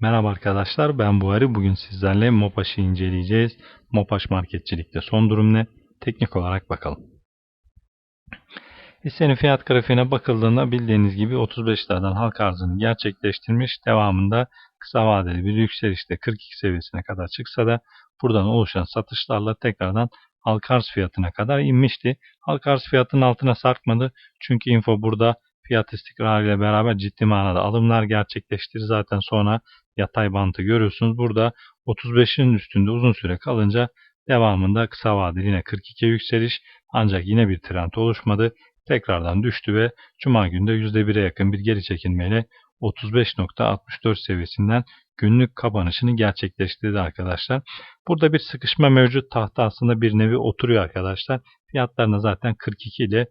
Merhaba arkadaşlar ben Buhari. Bugün sizlerle Mopaş'ı inceleyeceğiz. Mopaş marketçilikte son durum ne? Teknik olarak bakalım. Hissenin fiyat grafiğine bakıldığında bildiğiniz gibi 35 liradan halk arzını gerçekleştirmiş. Devamında kısa vadeli bir yükselişte 42 seviyesine kadar çıksa da buradan oluşan satışlarla tekrardan halk arz fiyatına kadar inmişti. Halk arz fiyatının altına sarkmadı. Çünkü info burada fiyat istikrarıyla beraber ciddi manada alımlar gerçekleştir. Zaten sonra yatay bantı görüyorsunuz. Burada 35'in üstünde uzun süre kalınca devamında kısa vadeli yine 42 yükseliş ancak yine bir trend oluşmadı. Tekrardan düştü ve Cuma günde %1'e yakın bir geri çekilmeyle 35.64 seviyesinden günlük kapanışını gerçekleştirdi arkadaşlar. Burada bir sıkışma mevcut. Tahta aslında bir nevi oturuyor arkadaşlar. Fiyatlarına zaten 42 ile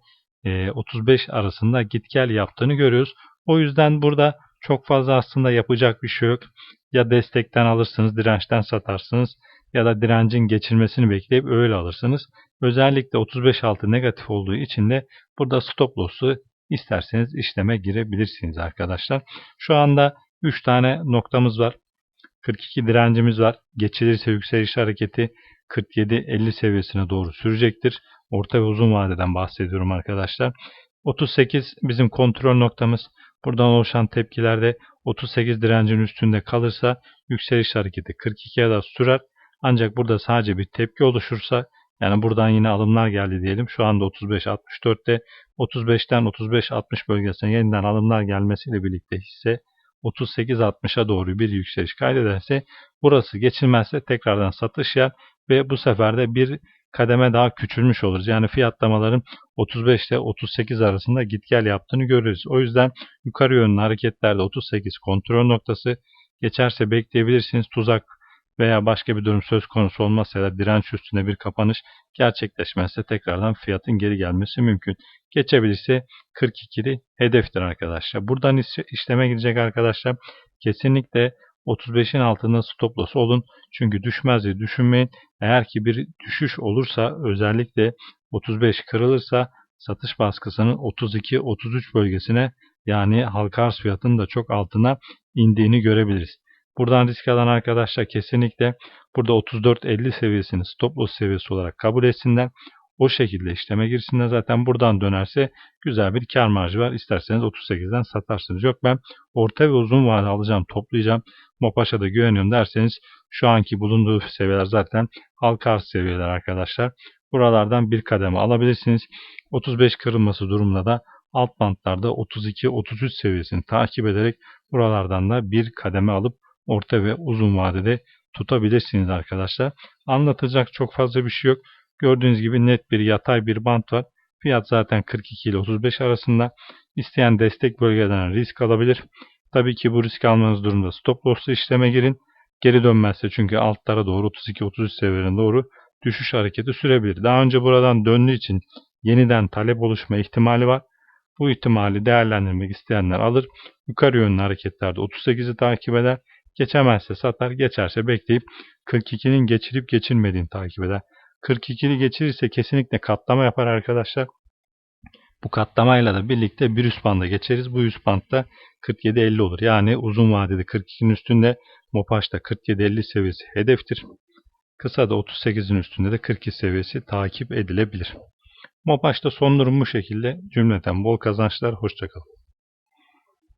35 arasında git gel yaptığını görüyoruz. O yüzden burada çok fazla aslında yapacak bir şey yok. Ya destekten alırsınız, dirençten satarsınız ya da direncin geçilmesini bekleyip öyle alırsınız. Özellikle 35 altı negatif olduğu için de burada stop loss'u isterseniz işleme girebilirsiniz arkadaşlar. Şu anda 3 tane noktamız var. 42 direncimiz var. Geçilirse yükseliş hareketi 47-50 seviyesine doğru sürecektir. Orta ve uzun vadeden bahsediyorum arkadaşlar. 38 bizim kontrol noktamız. Buradan oluşan tepkilerde 38 direncin üstünde kalırsa yükseliş hareketi 42'ye da sürer. Ancak burada sadece bir tepki oluşursa yani buradan yine alımlar geldi diyelim. Şu anda 35-64'te 35'ten 35-60 bölgesine yeniden alımlar gelmesiyle birlikte hisse 38-60'a doğru bir yükseliş kaydederse burası geçilmezse tekrardan satış yer ve bu sefer de bir kademe daha küçülmüş oluruz. Yani fiyatlamaların 35 ile 38 arasında git gel yaptığını görürüz. O yüzden yukarı yönlü hareketlerde 38 kontrol noktası geçerse bekleyebilirsiniz. Tuzak veya başka bir durum söz konusu olmazsa ya da direnç üstünde bir kapanış gerçekleşmezse tekrardan fiyatın geri gelmesi mümkün. Geçebilirse 42'li hedeftir arkadaşlar. Buradan işleme girecek arkadaşlar kesinlikle 35'in altında stop loss olun. Çünkü düşmez diye düşünmeyin. Eğer ki bir düşüş olursa özellikle 35 kırılırsa satış baskısının 32-33 bölgesine yani halka arz fiyatının da çok altına indiğini görebiliriz. Buradan risk alan arkadaşlar kesinlikle burada 34-50 seviyesini stop loss seviyesi olarak kabul etsinler. O şekilde işleme girsinler. Zaten buradan dönerse güzel bir kar marjı var. İsterseniz 38'den satarsınız. Yok ben orta ve uzun vade alacağım, toplayacağım. Mopaş'a da güveniyorum derseniz şu anki bulunduğu seviyeler zaten halka arz seviyeler arkadaşlar. Buralardan bir kademe alabilirsiniz. 35 kırılması durumunda da alt bantlarda 32-33 seviyesini takip ederek buralardan da bir kademe alıp orta ve uzun vadede tutabilirsiniz arkadaşlar. Anlatacak çok fazla bir şey yok. Gördüğünüz gibi net bir yatay bir bant var. Fiyat zaten 42 ile 35 arasında. İsteyen destek bölgeden risk alabilir. Tabii ki bu risk almanız durumda stop loss'lu işleme girin. Geri dönmezse çünkü altlara doğru 32-33 seviyelerine doğru düşüş hareketi sürebilir. Daha önce buradan döndüğü için yeniden talep oluşma ihtimali var. Bu ihtimali değerlendirmek isteyenler alır. Yukarı yönlü hareketlerde 38'i takip eder. Geçemezse satar, geçerse bekleyip 42'nin geçirip geçilmediğini takip eder. 42'li geçirirse kesinlikle katlama yapar arkadaşlar. Bu katlamayla da birlikte bir üst banda geçeriz. Bu üst bantta 47-50 olur. Yani uzun vadede 42'nin üstünde Mopaş'ta 47-50 seviyesi hedeftir. Kısa da 38'in üstünde de 42 seviyesi takip edilebilir. Mopaş'ta son durum bu şekilde. Cümleten bol kazançlar. Hoşçakalın.